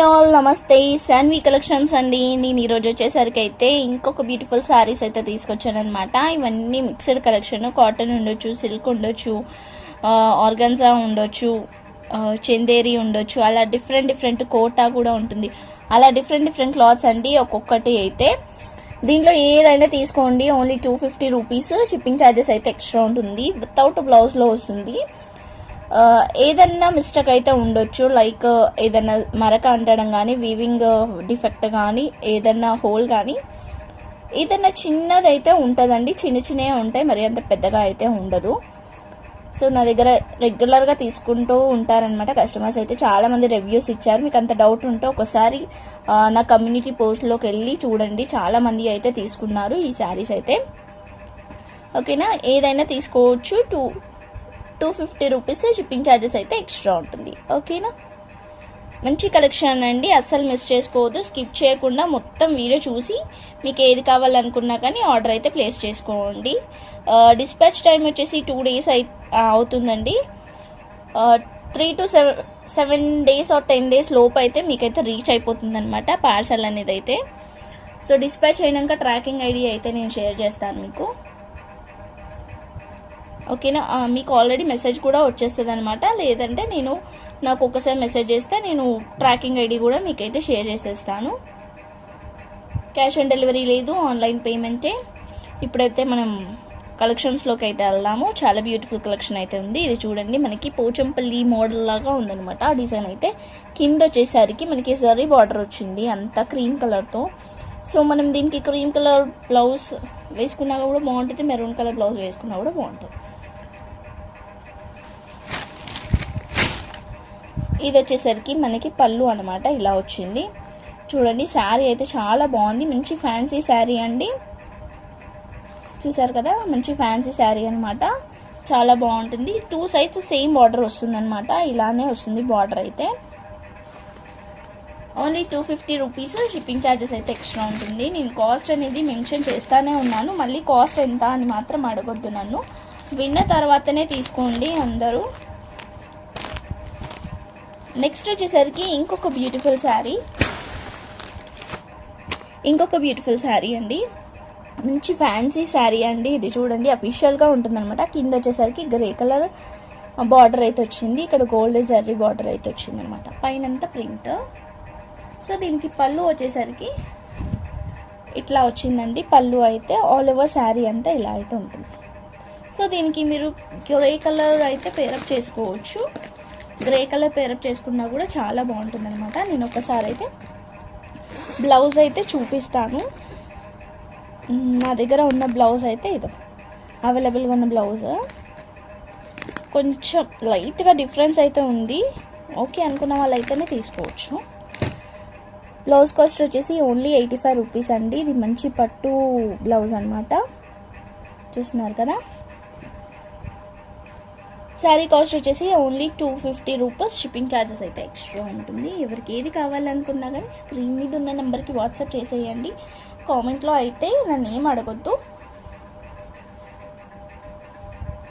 Hi all నమస్తే Shanvi collections అండి. నేను ఈరోజు వచ్చేసరికి అయితే ఇంకొక బ్యూటిఫుల్ శారీస్ అయితే తీసుకొచ్చాను అనమాట ఇవన్నీ మిక్స్డ్ కలెక్షన్ కాటన్ ఉండొచ్చు సిల్క్ ఉండొచ్చు ఆర్గన్జా ఉండొచ్చు చందేరి ఉండొచ్చు అలా డిఫరెంట్ డిఫరెంట్ కోటా కూడా ఉంటుంది. అలా డిఫరెంట్ డిఫరెంట్ క్లాత్స్ అండి ఒక్కొక్కటి అయితే. దీంట్లో ఏదైనా తీసుకోండి only two fifty rupees shipping charges అయితే ఎక్స్ట్రా ఉంటుంది వితౌట్ బ్లౌజ్లో వస్తుంది. ఏదన్నా మిస్టేక్ అయితే ఉండొచ్చు. లైక్ ఏదన్నా మరక అంటడం కానీ వీవింగ్ డిఫెక్ట్ కానీ ఏదన్నా హోల్ కానీ ఏదన్నా చిన్నదైతే ఉంటుందండి. చిన్న చిన్నవి ఉంటాయి మరి అంత పెద్దగా అయితే ఉండదు. సో నా దగ్గర రెగ్యులర్గా తీసుకుంటూ ఉంటారనమాట కస్టమర్స్ అయితే. చాలామంది రివ్యూస్ ఇచ్చారు. మీకు అంత డౌట్ ఉంటే ఒకసారి నా కమ్యూనిటీ పోస్ట్లోకి వెళ్ళి చూడండి. చాలామంది అయితే తీసుకున్నారు ఈ శారీస్ అయితే. ఓకేనా? ఏదైనా తీసుకోవచ్చు. Two two fifty rupees shipping charges అయితే ఎక్స్ట్రా ఉంటుంది. ఓకేనా? మంచి కలెక్షన్ అండి. అస్సలు మిస్ చేసుకోవద్దు. స్కిప్ చేయకుండా మొత్తం వీడియో చూసి మీకు ఏది కావాలనుకున్నా కానీ ఆర్డర్ అయితే ప్లేస్ చేసుకోండి. డిస్పాచ్ టైం వచ్చేసి టూ డేస్ అయి అవుతుందండి. Three to seven seven days or ten days లోపు అయితే మీకైతే రీచ్ అయిపోతుంది అనమాట పార్సల్ అనేది అయితే. సో డిస్పాచ్ అయినాక ట్రాకింగ్ ఐడి అయితే నేను షేర్ చేస్తాను మీకు. ఓకేనా? మీకు ఆల్రెడీ మెసేజ్ కూడా వచ్చేస్తుంది అనమాట లేదంటే నేను నాకు ఒకసారి మెసేజ్ చేస్తే నేను ట్రాకింగ్ ఐడి కూడా మీకైతే షేర్ చేసేస్తాను. క్యాష్ ఆన్ డెలివరీ లేదు ఆన్లైన్ పేమెంటే ఇప్పుడైతే మనం కలెక్షన్స్లోకి అయితే వెళ్దాము. చాలా బ్యూటిఫుల్ కలెక్షన్ అయితే ఉంది. ఇది చూడండి మనకి పోచంపల్లి మోడల్ లాగా ఉందనమాట ఆ డిజైన్ అయితే కింద వచ్చేసరికి మనకి జరీ బార్డర్ వచ్చింది అంతా క్రీమ్ కలర్తో సో మనం దీనికి క్రీమ్ కలర్ బ్లౌజ్ వేసుకున్నా కూడా బాగుంటుంది మెరూన్ కలర్ బ్లౌజ్ వేసుకున్నా కూడా బాగుంటుంది. ఇది వచ్చేసరికి మనకి పళ్ళు అనమాట ఇలా వచ్చింది. చూడండి శారీ అయితే చాలా బాగుంది. మంచి ఫ్యాన్సీ శారీ అండి. చూసారు కదా మంచి ఫ్యాన్సీ శారీ అనమాట చాలా బాగుంటుంది. టూ సైడ్స్ సేమ్ బార్డర్ వస్తుంది అనమాట ఇలానే వస్తుంది బార్డర్ అయితే. Only two fifty rupees shipping charges అయితే ఎక్స్ట్రా ఉంటుంది. నేను కాస్ట్ అనేది మెన్షన్ చేస్తానే ఉన్నాను. మళ్ళీ కాస్ట్ ఎంత అని మాత్రం అడగొద్దు నన్ను. విన్న తర్వాతనే తీసుకోండి అందరూ. నెక్స్ట్ వచ్చేసరికి ఇంకొక బ్యూటిఫుల్ శారీ ఇంకొక బ్యూటిఫుల్ శారీ అండి. మంచి ఫ్యాన్సీ శారీ అండి ఇది చూడండి. అఫీషియల్గా ఉంటుందన్నమాట. కింద వచ్చేసరికి గ్రే కలర్ బార్డర్ అయితే వచ్చింది. ఇక్కడ గోల్డ్ జర్రీ బార్డర్ అయితే వచ్చింది అనమాట పైనంతా ప్రింట్ సో దీనికి పళ్ళు వచ్చేసరికి ఇట్లా వచ్చిందండి. పళ్ళు అయితే ఆల్ ఓవర్ శారీ అంతా ఇలా అయితే ఉంటుంది. సో దీనికి మీరు గ్రే కలర్ అయితే పేరప్ చేసుకోవచ్చు. గ్రే కలర్ పేరప్ చేసుకున్నా కూడా చాలా బాగుంటుంది అనమాట నేను ఒకసారి అయితే బ్లౌజ్ అయితే చూపిస్తాను. నా దగ్గర ఉన్న బ్లౌజ్ అయితే ఇదో. అవైలబుల్గా ఉన్న బ్లౌజ్. కొంచెం లైట్గా డిఫరెన్స్ అయితే ఉంది. ఓకే అనుకున్న వాళ్ళైతేనే తీసుకోవచ్చు. బ్లౌజ్ కాస్ట్ వచ్చేసి ఓన్లీ ఎయిటీ ఫైవ్ రూపీస్ అండి. ఇది మంచి పట్టు బ్లౌజ్ అనమాట చూస్తున్నారు కదా? శారీ కాస్ట్ వచ్చేసి only two fifty rupees shipping charges అయితే ఎక్స్ట్రా ఉంటుంది. ఎవరికి ఏది కావాలనుకున్నా కానీ స్క్రీన్ మీద ఉన్న నెంబర్కి వాట్సాప్ చేసేయండి. కామెంట్లో అయితే నన్ను ఏం అడగొద్దు.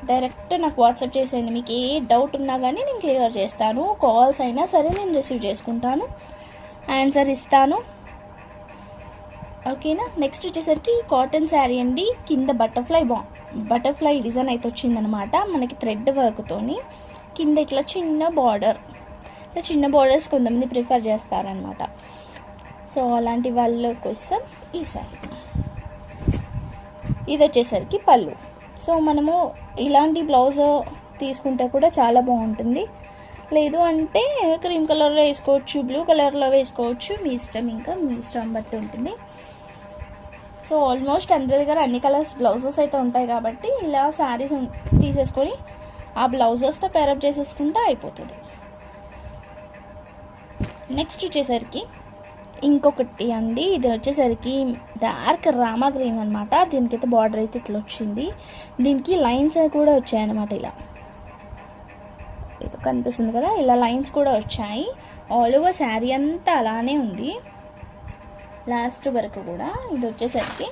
డైరెక్ట్ నాకు వాట్సాప్ చేసేయండి. మీకు ఏ డౌట్ ఉన్నా కానీ నేను క్లియర్ చేస్తాను. కాల్స్ అయినా సరే నేను రిసీవ్ చేసుకుంటాను. ఆన్సర్ ఇస్తాను. ఓకేనా నెక్స్ట్ వచ్చేసరికి కాటన్ శారీ అండి. కింద బటర్ఫ్లై బా బటర్ఫ్లై డిజైన్ అయితే వచ్చిందనమాట మనకి థ్రెడ్ వర్క్తోని కింద ఇట్లా చిన్న బార్డర్ ఇట్లా చిన్న బార్డర్స్ కొంతమంది ప్రిఫర్ చేస్తారనమాట సో అలాంటి వాళ్ళ కోసం ఈ సారీ. ఇది వచ్చేసరికి పళ్ళు. సో మనము ఇలాంటి బ్లౌజ్ తీసుకుంటే కూడా చాలా బాగుంటుంది. లేదు అంటే క్రీమ్ కలర్లో వేసుకోవచ్చు బ్లూ కలర్లో వేసుకోవచ్చు మీ ఇష్టం ఇంకా మీ ఇష్టం బట్టి ఉంటుంది. సో ఆల్మోస్ట్ అందరి దగ్గర అన్ని కలర్స్ బ్లౌజెస్ అయితే ఉంటాయి కాబట్టి ఇలా శారీస్ తీసేసుకొని ఆ బ్లౌజెస్తో పేరప్ చేసేసుకుంటే అయిపోతుంది. నెక్స్ట్ వచ్చేసరికి ఇంకొకటి అండి. ఇది వచ్చేసరికి డార్క్ రామా గ్రీన్ అనమాట దీనికైతే బార్డర్ అయితే ఇట్లా వచ్చింది. దీనికి లైన్స్ కూడా వచ్చాయన్నమాట ఇలా. ఇది కనిపిస్తుంది కదా? ఇలా లైన్స్ కూడా వచ్చాయి. ఆల్ ఓవర్ శారీ అంతా అలానే ఉంది. లాస్ట్ వరకు కూడా ఇది వచ్చేసరికి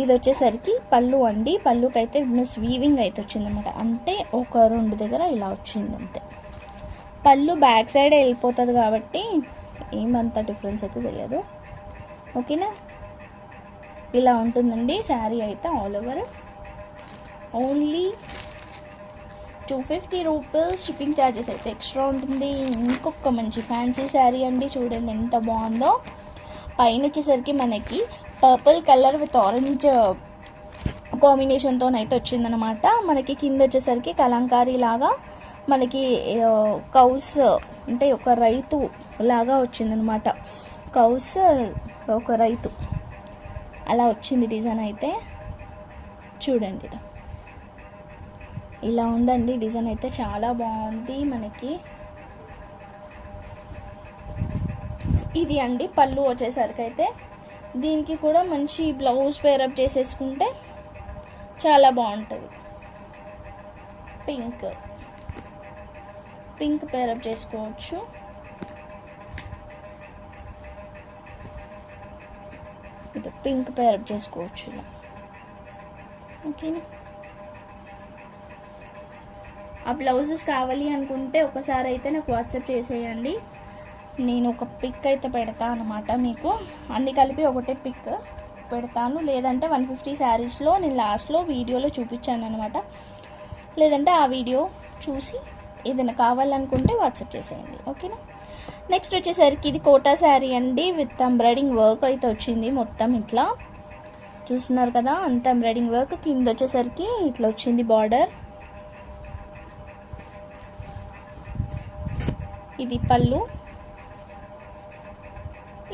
ఇది వచ్చేసరికి పళ్ళు అండి. పళ్ళుకైతే మిస్ వీవింగ్ అయితే వచ్చిందనమాట. అంటే ఒక రెండు దగ్గర ఇలా వచ్చింది అంతే. పళ్ళు బ్యాక్ సైడ్ వెళ్ళిపోతుంది కాబట్టి ఏమంత డిఫరెన్స్ అయితే తెలియదు. ఓకేనా? ఇలా ఉంటుందండి. శారీ అయితే all over only two fifty rupees shipping charges అయితే ఎక్స్ట్రా ఉంటుంది. ఇంకొక మంచి ఫ్యాన్సీ శారీ అండి. చూడండి ఎంత బాగుందో. పైన వచ్చేసరికి మనకి పర్పుల్ కలర్ విత్ ఆరెంజ్ కాంబినేషన్తో అయితే వచ్చిందనమాట మనకి కింద వచ్చేసరికి కలంకారీ లాగా మనకి కౌస్ అంటే ఒక రైతు లాగా వచ్చిందనమాట కౌస్ ఒక రైతు. అలా వచ్చింది డిజైన్ అయితే. చూడండి ఇది. ఇలా ఉందండి డిజైన్ అయితే చాలా బాగుంది మనకి. ఇది అండి పళ్ళు వచ్చేసరికి అయితే దీనికి కూడా మంచి బ్లౌజ్ పేరప్ చేసేసుకుంటే చాలా బాగుంటుంది. పింక్. పింక్ పేరప్ చేసుకోవచ్చు. ఇది పింక్ పేరప్ చేసుకోవచ్చు ఇలా. ఓకేనా? ఆ బ్లౌజెస్ కావాలి అనుకుంటే ఒకసారి అయితే నాకు వాట్సాప్ చేసేయండి. నేను ఒక పిక్ అయితే పెడతా అనమాట మీకు. అన్ని కలిపి ఒకటే పిక్ పెడతాను. లేదంటే వన్ ఫిఫ్టీ శారీస్లో నేను లాస్ట్లో వీడియోలో చూపించాను అనమాట లేదంటే ఆ వీడియో చూసి ఏదైనా కావాలనుకుంటే వాట్సాప్ చేసేయండి. ఓకేనా? నెక్స్ట్ వచ్చేసరికి ఇది కోటా శారీ అండి. విత్ ఎంబ్రాయిడింగ్ వర్క్ అయితే వచ్చింది మొత్తం ఇట్లా. చూస్తున్నారు కదా? అంత ఎంబ్రాయిడింగ్ వర్క్. కింద వచ్చేసరికి ఇట్లా వచ్చింది బార్డర్. ఇది పళ్ళు.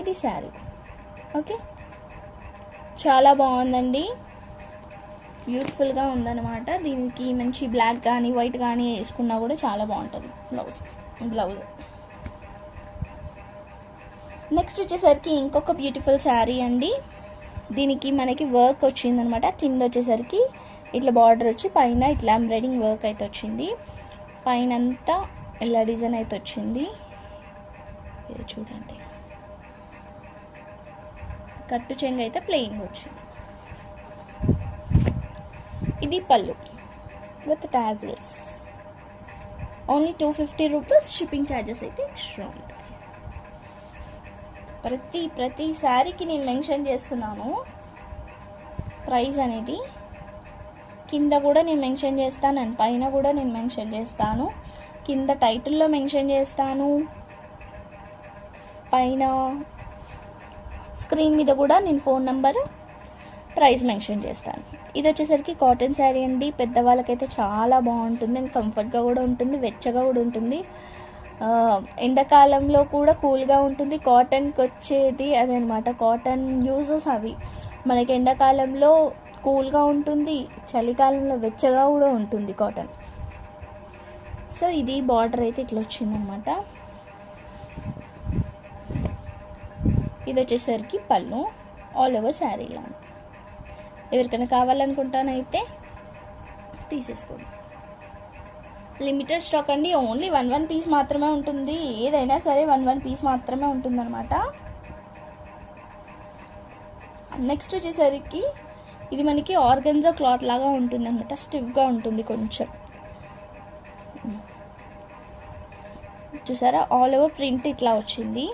ఇది శారీ. ఓకే? చాలా బాగుందండి. బ్యూటిఫుల్గా ఉందన్నమాట. దీనికి మంచి బ్లాక్ కానీ వైట్ కానీ వేసుకున్నా కూడా చాలా బాగుంటుంది. బ్లౌజ్. బ్లౌజ్. నెక్స్ట్ వచ్చేసరికి ఇంకొక బ్యూటిఫుల్ శారీ అండి. దీనికి మనకి వర్క్ వచ్చిందనమాట కింద వచ్చేసరికి ఇట్లా బార్డర్ వచ్చి పైన ఇట్లా ఎంబ్రాయిడింగ్ వర్క్ అయితే వచ్చింది. పైన అంతా ఇలా డిజైన్ అయితే వచ్చింది? ఇది చూడండి. కట్టు చెంగు అయితే ప్లెయిన్ వచ్చింది. ఇది పళ్ళు with tassels. Only two fifty rupees shipping charges అయితే ఎక్స్ట్రా ఉంటుంది. ప్రతి ప్రతి శారీకి నేను మెన్షన్ చేస్తున్నాను. ప్రైస్ అనేది కింద కూడా నేను మెన్షన్ చేస్తాను అండ్ పైన కూడా నేను మెన్షన్ చేస్తాను. కింద టైటిల్లో మెన్షన్ చేస్తాను. పైన స్క్రీన్ మీద కూడా నేను ఫోన్ నెంబర్ ప్రైస్ మెన్షన్ చేస్తాను. ఇది వచ్చేసరికి కాటన్ శారీ అండి. పెద్దవాళ్ళకైతే చాలా బాగుంటుంది. అండ్ కంఫర్ట్గా కూడా ఉంటుంది. వెచ్చగా కూడా ఉంటుంది. ఎండాకాలంలో కూడా కూల్గా ఉంటుంది. కాటన్కి వచ్చేది అదనమాట. కాటన్ యూజెస్ అవి. మనకి ఎండాకాలంలో కూల్గా ఉంటుంది. చలికాలంలో వెచ్చగా కూడా ఉంటుంది కాటన్ సో ఇది బార్డర్ అయితే ఇట్లా వచ్చిందనమాట ఇది వచ్చేసరికి పళ్ళు ఆల్ ఓవర్ శారీ ఎవరికైనా కావాలనుకుంటానైతే తీసేసుకోండి. లిమిటెడ్ స్టాక్ అండి ఓన్లీ వన్ వన్ పీస్ మాత్రమే ఉంటుంది. ఏదైనా సరే వన్ వన్ పీస్ మాత్రమే ఉంటుందన్నమాట. నెక్స్ట్ వచ్చేసరికి ఇది మనకి ఆర్గన్జో క్లాత్ లాగా ఉంటుంది అనమాట స్టిఫ్గా ఉంటుంది కొంచెం. చూసారా? ఆల్ ఓవర్ ప్రింట్ ఇట్లా వచ్చింది.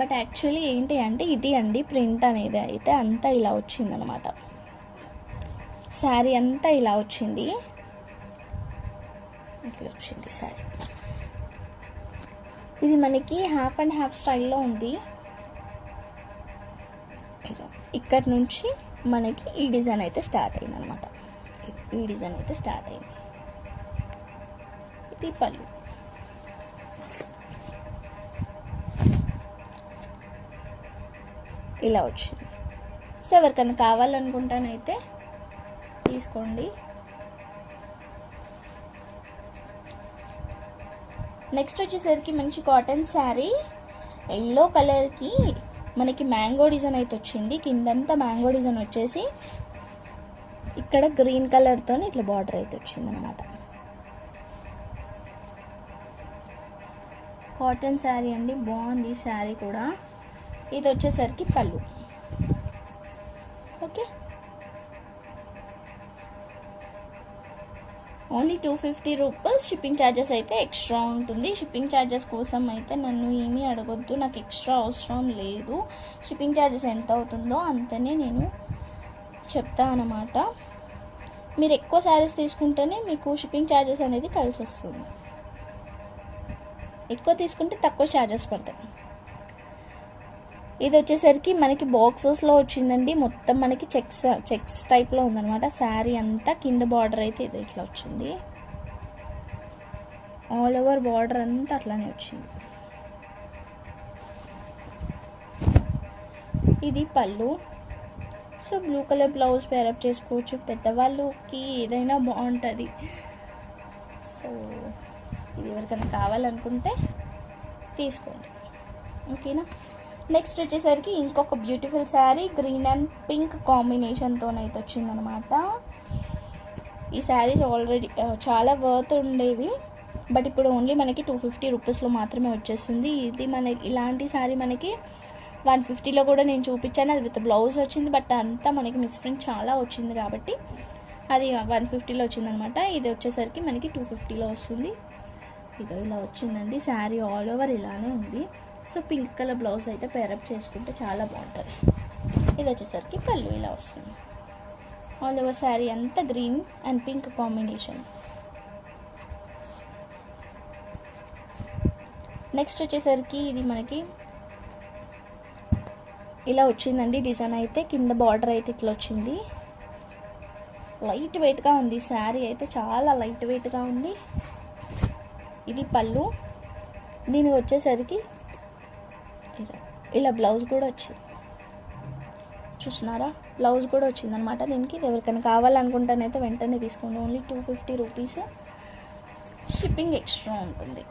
బట్ యాక్చువల్లీ ఏంటి అంటే ఇది అండి ప్రింట్ అనేది అయితే అంతా ఇలా వచ్చిందనమాట శారీ అంతా ఇలా వచ్చింది. ఇట్లా వచ్చింది శారీ ఇది మనకి హాఫ్ అండ్ హాఫ్ స్టైల్లో ఉంది. ఇక్కడ నుంచి మనకి ఈ డిజైన్ అయితే స్టార్ట్ అయింది అనమాట ఈ డిజైన్ అయితే స్టార్ట్ అయింది. ఇది ఇలా వచ్చింది. సో ఎవరికైనా కావాలనుకుంటానైతే తీసుకోండి. నెక్స్ట్ వచ్చేసరికి మంచి కాటన్ శారీ. ఎల్లో కలర్కి మనకి మ్యాంగో డిజైన్ అయితే వచ్చింది. కిందంతా మ్యాంగో డిజైన్ వచ్చేసి ఇక్కడ గ్రీన్ కలర్తో ఇట్లా బార్డర్ అయితే వచ్చింది అనమాట కాటన్ శారీ అండి. బాగుంది శారీ కూడా. ఇది వచ్చేసరికి పళ్ళు. Okay. Only two fifty rupees shipping charges అయితే ఎక్స్ట్రా ఉంటుంది. షిప్పింగ్ ఛార్జెస్ కోసం అయితే నన్ను ఏమీ అడగొద్దు. నాకు ఎక్స్ట్రా అవసరం లేదు. షిప్పింగ్ ఛార్జెస్ ఎంత అవుతుందో అంతనే నేను చెప్తా అన్నమాట. మీరు ఎక్కువ శారీస్ తీసుకుంటేనే మీకు షిప్పింగ్ ఛార్జెస్ అనేది కలిసి వస్తుంది ఎక్కువ తీసుకుంటే తక్కువ ఛార్జెస్ పడతాయి. ఇది వచ్చేసరికి మనకి బాక్సెస్లో వచ్చిందండి. మొత్తం మనకి చెక్స్ చెక్స్ టైప్లో ఉందన్నమాట. శారీ అంతా కింద బార్డర్ అయితే ఇది ఇట్లా వచ్చింది. ఆల్ ఓవర్ బార్డర్ అంతా అట్లానే వచ్చింది. ఇది పళ్ళు. So blue colour blouse pair up చేసుకోవచ్చు. పెద్దవాళ్ళకి ఏదైనా బాగుంటుంది. సో ఎవరికైనా కావాలనుకుంటే తీసుకోండి. ఓకేనా? నెక్స్ట్ వచ్చేసరికి ఇంకొక beautiful sari green and pink కాంబినేషన్తోనైతే వచ్చిందనమాట ఈ శారీస్ ఆల్రెడీ చాలా వర్త్ ఉండేవి. బట్ ఇప్పుడు ఓన్లీ మనకి టూ ఫిఫ్టీ రూపీస్లో మాత్రమే వచ్చేస్తుంది. ఇది మనకి ఇలాంటి శారీ మనకి వన్ ఫిఫ్టీలో కూడా నేను చూపించాను. అది విత్ బ్లౌజ్ వచ్చింది బట్ అంతా మనకి మిస్ప్రింట్ చాలా వచ్చింది కాబట్టి అది వన్ ఫిఫ్టీలో వచ్చిందనమాట ఇది వచ్చేసరికి మనకి టూ ఫిఫ్టీలో వస్తుంది. ఇదో ఇలా వచ్చిందండి. శారీ ఆల్ ఓవర్ ఇలానే ఉంది. సో పింక్ కలర్ బ్లౌజ్ అయితే పేరప్ చేసుకుంటే చాలా బాగుంటుంది. ఇది వచ్చేసరికి పళ్ళు ఇలా వస్తుంది. ఆల్ ఓవర్ శారీ అంతా green and pink combination next వచ్చేసరికి ఇది మనకి ఇలా వచ్చిందండి. డిజైన్ అయితే కింద బార్డర్ అయితే ఇట్లా వచ్చింది. లైట్ వెయిట్గా ఉంది. శారీ అయితే చాలా లైట్ వెయిట్గా ఉంది. ఇది పళ్ళు. దీనికి వచ్చేసరికి ఇలా ఇలా బ్లౌజ్ కూడా వచ్చింది. చూస్తున్నారా? బ్లౌజ్ కూడా వచ్చిందనమాట దీనికి. ఎవరికైనా కావాలనుకుంటానైతే వెంటనే తీసుకోండి. Only two fifty rupees shipping extra ఉంటుంది.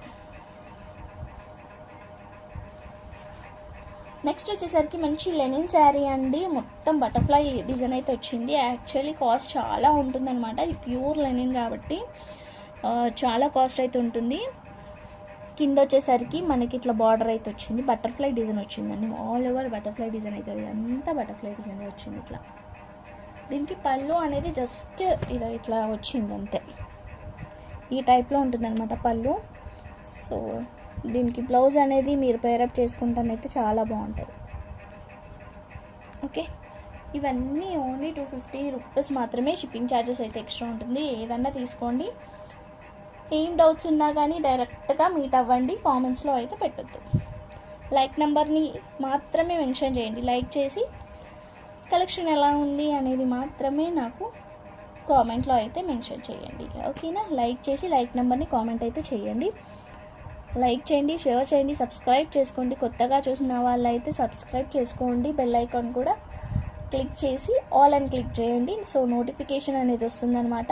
నెక్స్ట్ వచ్చేసరికి మంచి లెనిన్ శారీ అండి. మొత్తం బటర్ఫ్లై డిజైన్ అయితే వచ్చింది. యాక్చువల్లీ కాస్ట్ చాలా ఉంటుందన్నమాట. ఇది ప్యూర్ లెనిన్ కాబట్టి చాలా కాస్ట్ అయితే ఉంటుంది. కింద వచ్చేసరికి మనకి ఇట్లా బార్డర్ అయితే వచ్చింది. బటర్ఫ్లై డిజైన్ వచ్చిందండి. ఆల్ ఓవర్ బటర్ఫ్లై డిజైన్ అయితే అంతా బటర్ఫ్లై డిజైన్ వచ్చింది ఇట్లా. దీనికి పళ్ళు అనేది జస్ట్ ఇలా ఇట్లా వచ్చింది అంతే. ఈ టైప్లో ఉంటుందన్నమాట పళ్ళు. సో దీనికి బ్లౌజ్ అనేది మీరు పేరప్ చేసుకుంటానైతే చాలా బాగుంటుంది. ఓకే ఇవన్నీ ఓన్లీ టూ ఫిఫ్టీ రూపీస్ మాత్రమే షిప్పింగ్ ఛార్జెస్ అయితే ఎక్స్ట్రా ఉంటుంది. ఏదన్నా తీసుకోండి. ఏం డౌట్స్ ఉన్నా కానీ డైరెక్ట్గా మీట్ అవ్వండి కామెంట్స్లో అయితే పెట్టొద్దు. లైక్ నెంబర్ని మాత్రమే మెన్షన్ చేయండి. లైక్ చేసి కలెక్షన్ ఎలా ఉంది అనేది మాత్రమే నాకు కామెంట్లో అయితే మెన్షన్ చేయండి. ఓకేనా లైక్ చేసి లైక్ నెంబర్ని కామెంట్ అయితే చేయండి. లైక్ చేయండి షేర్ చేయండి సబ్స్క్రైబ్ చేసుకోండి. కొత్తగా చూసిన వాళ్ళైతే సబ్స్క్రైబ్ చేసుకోండి. బెల్ ఐకాన్ కూడా క్లిక్ చేసి ఆల్ అని క్లిక్ చేయండి. సో నోటిఫికేషన్ అనేది వస్తుందన్నమాట.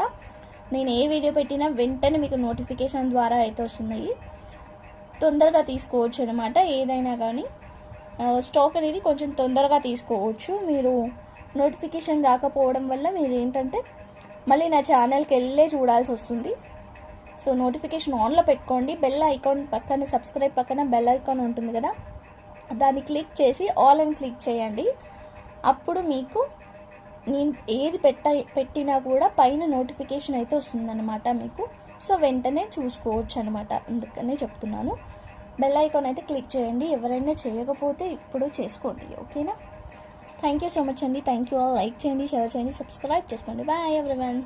నేను ఏ వీడియో పెట్టినా వెంటనే మీకు నోటిఫికేషన్ ద్వారా అయితే వస్తున్నాయి. తొందరగా తీసుకోవచ్చు అనమాట ఏదైనా కానీ. స్టాక్ అనేది కొంచెం తొందరగా తీసుకోవచ్చు. మీరు నోటిఫికేషన్ రాకపోవడం వల్ల మీరు ఏంటంటే మళ్ళీ నా ఛానల్కి వెళ్ళే చూడాల్సి వస్తుంది. సో నోటిఫికేషన్ ఆన్లో పెట్టుకోండి. బెల్ ఐకాన్ పక్కన సబ్స్క్రైబ్ పక్కన బెల్ ఐకాన్ ఉంటుంది కదా దాన్ని క్లిక్ చేసి ఆల్ అని క్లిక్ చేయండి. అప్పుడు మీకు నేను ఏది పెట్ట పెట్టినా కూడా పైన నోటిఫికేషన్ అయితే వస్తుందన్నమాట మీకు. సో వెంటనే చూసుకోవచ్చు అనమాట అందుకనే చెప్తున్నాను. బెల్ ఐకాన్ అయితే క్లిక్ చేయండి. ఎవరైనా చేయకపోతే ఇప్పుడు చేసుకోండి. ఓకేనా? థ్యాంక్ యూ సో మచ్ అండి. Thank you all. లైక్ చేయండి షేర్ చేయండి సబ్స్క్రైబ్ చేసుకోండి. Bye everyone.